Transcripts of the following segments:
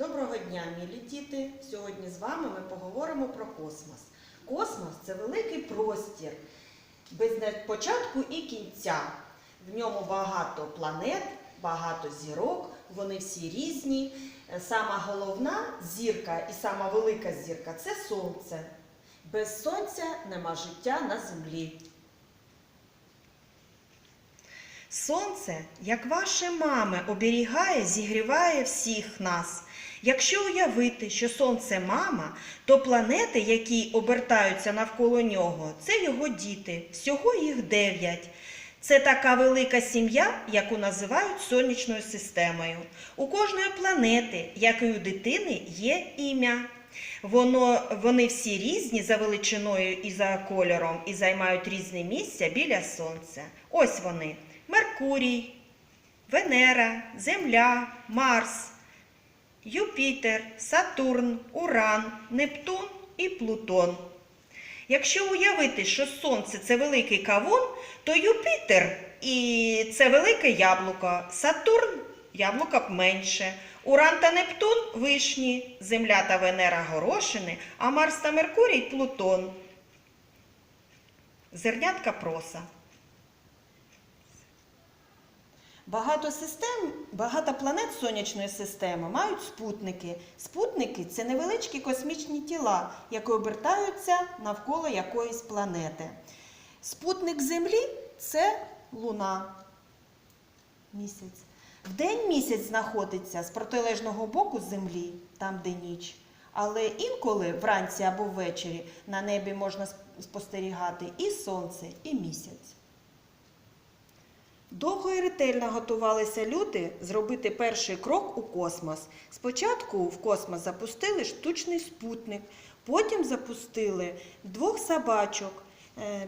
Доброго дня, мілі діти! Сьогодні з вами ми поговоримо про космос. Космос це великий простір, без початку і кінця. В ньому багато планет, багато зірок, вони всі різні. Е, Сама головна зірка і сама велика зірка це сонце. Без сонця нема життя на землі. Сонце, як ваші мами, оберігає, зігріває всіх нас. Якщо уявити, що сонце мама, то планети, які обертаються навколо нього, це його діти. Всього їх дев'ять. Це така велика сім'я, яку називають сонячною системою. У кожної планети, як і у дитини, є ім'я. Воно, вони всі різні за величиною і за кольором і займають різне місця біля сонця. Ось вони: Меркурій, Венера, Земля, Марс, Юпітер, Сатурн, Уран, Нептун і Плутон. Якщо уявити, що Сонце це великий кавун, то Юпітер це велике яблуко, Сатурн яблука менше, Уран та Нептун вишні, Земля та Венера горошини, а Марс та Меркурій Плутон. Зернятка проса. Багато систем, багато планет сонячної системи мають спутники. Спутники це невеличкі космічні тіла, які обертаються навколо якоїсь планети. Спутник Землі це Луна. Місяць. Вдень місяць знаходиться з протилежного боку Землі, там де ніч. Але інколи вранці або ввечері на небі можна спостерігати і сонце, і місяць. Довго і ретельно готувалися люди зробити перший крок у космос. Спочатку в космос запустили штучний спутник, потім запустили двох собачок,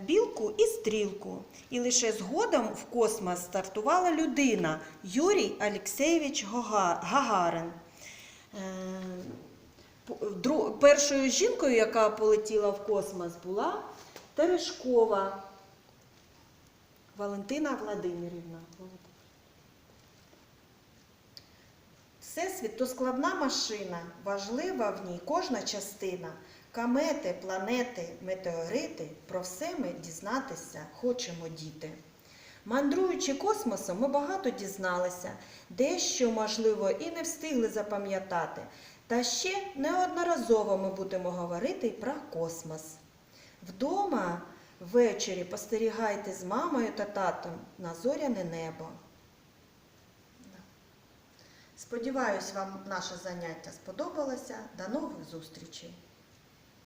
білку і стрілку. І лише згодом в космос стартувала людина Юрій Гога- Гагарин. Е, Першою жінкою, яка полетіла в космос, була Терешкова. Валентина Владимирівна. Всесвіт то складна машина, важлива в ній кожна частина. Комети, планети, метеорити, про все ми дізнатися хочемо діти. Мандруючи космосом, ми багато дізналися, дещо, можливо, і не встигли запам'ятати. Та ще неодноразово ми будемо говорити про космос. Вдома ввечері постерігайте з мамою та татом на зоряне небо. Сподіваюсь, вам наше заняття сподобалося. До нових зустрічей!